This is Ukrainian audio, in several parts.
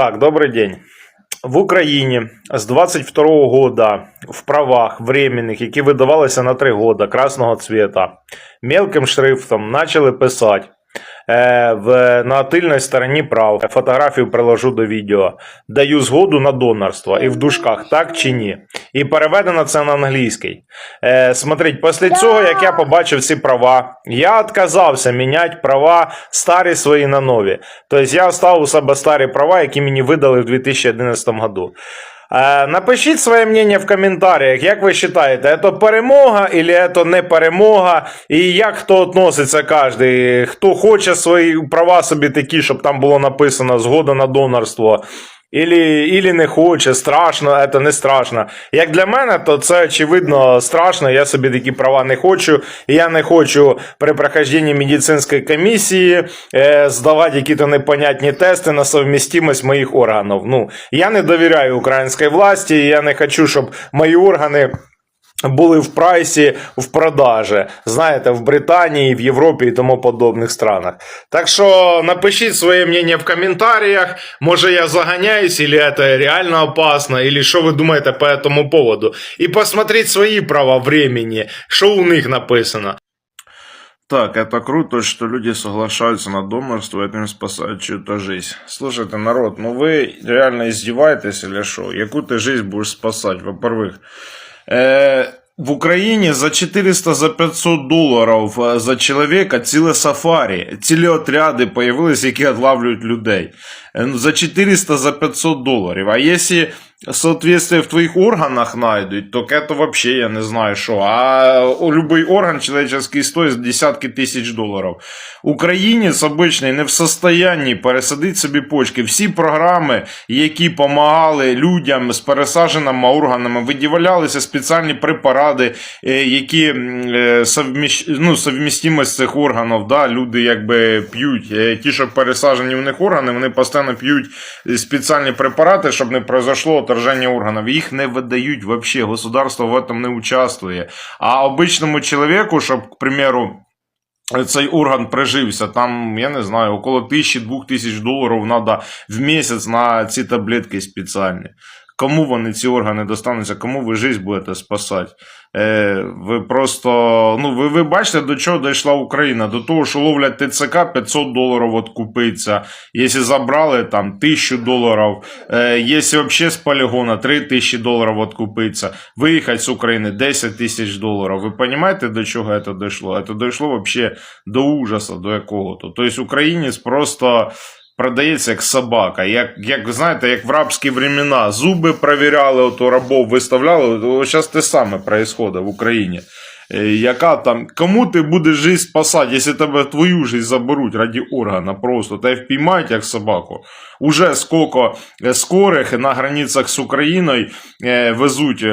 Так, добрый день. В Україні з 22 года в правах временних, які видавалися на 3 года красного цвета, мелким шрифтом почали писати в, на тильній стороні прав. Фотографію приложу до відео. Даю згоду на донорство і в дужках так чи ні. І переведено це на англійський. Е, смотрите, після цього, як я побачив ці права, я відказався міняти права старі свої на нові. Тобто я оставив у себе старі права, які мені видали в 2011 году. Е, Напишіть своє мнення в коментарях, як ви вважаєте, це перемога чи це не перемога, і як хто відноситься кожен, хто хоче свої права собі такі, щоб там було написано згода на донорство. Ілі, ілі не хоче, страшно, це не страшно. Як для мене, то це очевидно страшно. Я собі такі права не хочу. Я не хочу при прохожденні медицинської комісії е, здавати якісь непонятні тести на совмістимість моїх органів. Ну, я не довіряю українській власті, я не хочу, щоб мої органи Були в прайсі в продажі, знаєте, в Британії, в Європі і тому подобних странах. Так що напишіть своє мнение в коментарях. Може я загоняюсь, или это реально опасно, или що ви думаєте по этому поводу. І посмотреть свої права времени, що у них написано. Так, это круто, что люди соглашаются на донорство, это им спасает чью-то жизнь. Слушайте, народ, ну вы реально издеваетесь или что? Яку ты жизнь будешь спасать? Во-первых, э, в Україні за 400 за 500 доларів е, за чоловіка ціле сафарі, цілі отряди появились, які отлавлюють людей. Е, ну, За 400 за 500 доларів. А якщо соответствие в твоїх органах знайдуть, то это вообще я не знаю що. А любой орган человеческий стоїть десятки тисяч доларів. Українець обичний не в состоянні пересадити собі почки. Всі програми, які допомагали людям з пересадженими органами, виділялися спеціальні препарати, е, які м, е, совміщ... ну, цих органів. Да? Люди якби п'ють. Е, Ті, що пересаджені в них органи, вони постійно п'ють спеціальні препарати, щоб не произошло отраження органів. Їх не видають вообще. Государство в этом не участвує. А обичному чоловіку, щоб, к примеру, цей орган прижився, там, я не знаю, около тисячі-двох тисяч доларів треба в місяць на ці таблетки спеціальні. Кому вони ці органи достануться, кому ви життя будете спасати? Е, ви просто, ну, ви, ви бачите, до чого дійшла Україна? До того, що ловлять ТЦК 500 доларів откупиться. Якщо забрали там 1000 доларів, е, якщо взагалі з полігона 3000 доларів откупиться, виїхати з України 10 тисяч доларів. Ви розумієте, до чого це дійшло? Це дійшло взагалі до ужасу, до якого-то. Тобто українець просто продається як собака. Як, як знаєте, як в рабські времена. Зуби провіряли, ото рабов виставляли. От зараз те саме відбувається в Україні. Е, Яка там, кому ти будеш життя спасати, якщо тебе твою жизнь заберуть раді органа просто, та й впіймають як собаку. Уже скільки е, скорих на границях з Україною е, везуть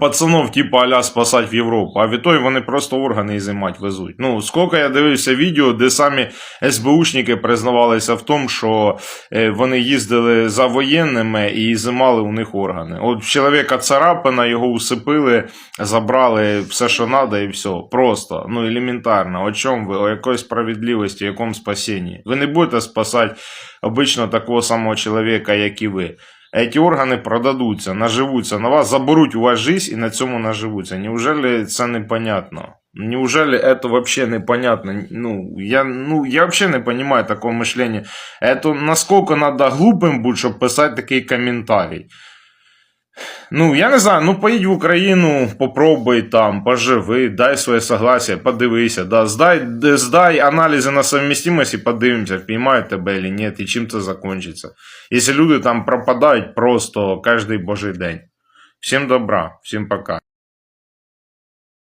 пацанов, типу аля спасати в Європу, а відтоді вони просто органи ізимать везуть. Ну, скільки я дивився відео, де самі СБУшники признавалися в тому, що е, вони їздили за воєнними і ізимали у них органи. От чоловіка царапина, його усипили, забрали все, що треба, і все. Просто, ну, елементарно. О чому ви? О якої справедливості, якому спасінні? Ви не будете спасати обично такого самого чоловіка, як і ви Эти органи продадуться, наживуться на вас, заберуть у вас жизнь і на цьому наживуться. Неужели це непонятно? Неужели это вообще непонятно? Ну, я, ну, я вообще не понимаю такого мышления. Это насколько надо глупым быть, щоб писати такий коментарій. Ну, я не знаю, ну поїдь в Україну, попробуй там, поживи, дай своє согласие, подивися, да, здай, здай аналізи на совмістимость і подивимося, піймають тебе чи ні, і чим це закінчиться. Якщо люди там пропадають просто кожен божий день. Всім добра, всім пока.